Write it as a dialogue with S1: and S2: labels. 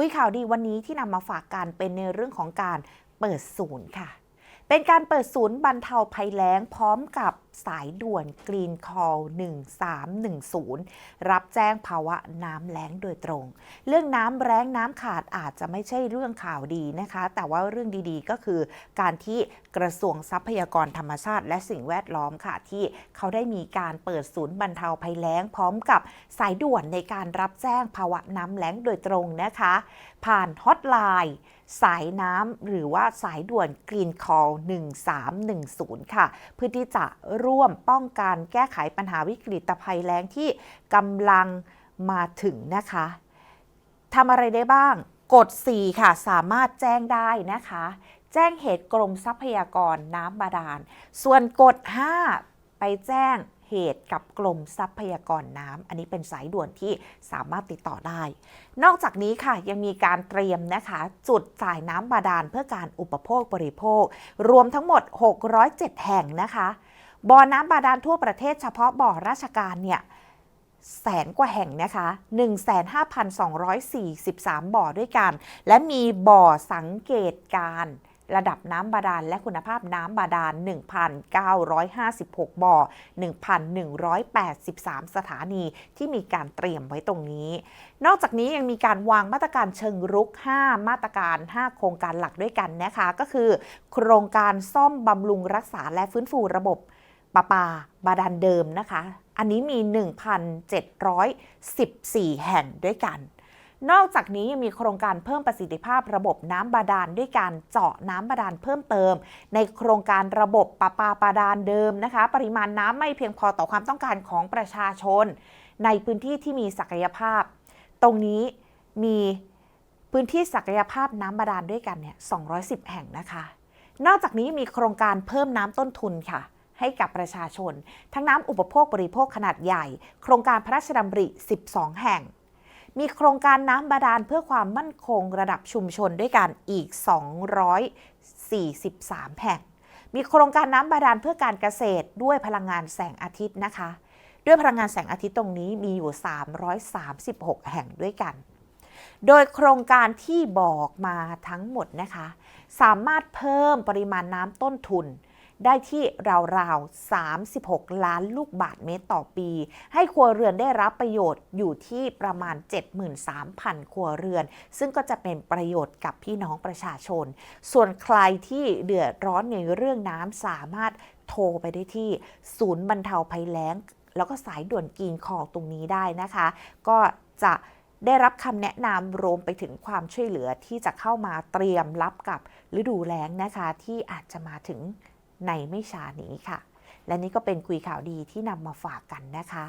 S1: คุยข่าวดีวันนี้ที่นำมาฝากกันเป็นในเรื่องของการเปิดศูนย์ค่ะ เป็นการเปิดศูนย์บรรเทาภัยแล้งพร้อมกับสายด่วน Green Call 1310 รับแจ้งภาวะน้ำแล้งโดยตรง เรื่องน้ำแร้งน้ำขาดอาจจะไม่ใช่เรื่องข่าวดีนะคะ แต่ว่าเรื่องดีๆก็คือการที่กระทรวงทรัพยากรธรรมชาติ และสิ่งแวดล้อมค่ะ ที่เขาได้มีการเปิดศูนย์บรรเทาภัยแล้งพร้อมกับสายด่วนในการรับแจ้งภาวะน้ำแล้งโดยตรงนะคะ ผ่านฮอตไลน์ สายน้ำหรือว่าสายด่วน Green Call 1310 ค่ะ เพื่อที่จะร่วมป้องกันแก้ไขปัญหาวิกฤตภัยแล้งที่กำลังมาถึงนะคะทำอะไรได้บ้าง กด 4 ค่ะ สามารถแจ้งได้นะคะ แจ้งเหตุกรมทรัพยากรน้ำบาดาล ส่วนกด 5 ไปแจ้งเหตุกับกรมทรัพยากรน้ำ อันนี้เป็นสายด่วนที่สามารถติดต่อได้ นอกจากนี้ค่ะยังมีการเตรียมนะคะ จุดจ่ายน้ำบาดาลเพื่อการอุปโภคบริโภค รวมทั้งหมด 607 แห่งนะคะ บ่อน้ำบาดาลทั่วประเทศเฉพาะบ่อราชการเนี่ยแสนกว่าแห่งนะคะ 15,243 บ่อด้วยกัน และมีบ่อสังเกตการ ระดับน้ำบาดาลและคุณภาพน้ำบาดาล 1,956 บ่อ 1,183 สถานีที่มีการเตรียมไว้ตรงนี้ นอกจากนี้ยังมีการวางมาตรการเชิงรุก 5 มาตรการ 5 โครงการหลักด้วยกันนะคะ ก็คือ โครงการซ่อมบำรุงรักษาและฟื้นฟูระบบประปาบาดาลเดิมนะคะ อันนี้มี 1,714 แห่งด้วยกัน นอกจากนี้ยังมีโครงการเพิ่มประสิทธิภาพระบบน้ำบาดาลด้วยการเจาะน้ำบาดาลเพิ่มเติม ในโครงการระบบประปาบาดาลเดิมนะคะ ปริมาณน้ำไม่เพียงพอต่อความต้องการของประชาชน ในพื้นที่ที่มีศักยภาพ ตรงนี้มีพื้นที่ศักยภาพน้ำบาดาลด้วยกันเนี่ย 210 แห่งนะคะ นอกจากนี้มีโครงการเพิ่มน้ำต้นทุนค่ะ ให้กับประชาชน ทั้งน้ำอุปโภคบริโภคขนาดใหญ่ โครงการพระราชดำริ 12 แห่ง มีโครงการน้ำบาดาลเพื่อความมั่นคงระดับชุมชนด้วยกันอีก 243 แห่ง มีโครงการน้ำบาดาลเพื่อการเกษตรด้วยพลังงานแสงอาทิตย์นะคะ ด้วยพลังงานแสงอาทิตย์ตรงนี้มีอยู่ 336 แห่งด้วยกัน โดยโครงการที่บอกมาทั้งหมดนะคะ สามารถเพิ่มปริมาณน้ำต้นทุน ได้ที่ราวๆ 36 ล้านลูกบาทเมตรต่อปี ให้ครัวเรือนได้รับประโยชน์อยู่ที่ประมาณ 73,000 ครัวเรือน ซึ่งก็จะเป็นประโยชน์กับพี่น้องประชาชน ส่วนใครที่เดือดร้อนในเรื่องน้ำสามารถโทรไปได้ที่ศูนย์บรรเทาภัยแล้ง แล้วก็สายด่วนกีนคองตรงนี้ได้นะคะ ก็จะได้รับคำแนะนำรวมไปถึงความช่วยเหลือที่จะเข้ามาเตรียมรับกับฤดูแล้งนะคะ ที่อาจจะมาถึง ในไม่ช้านี้ค่ะ และนี่ก็เป็นคุยข่าวดีที่นำมาฝากกันนะคะ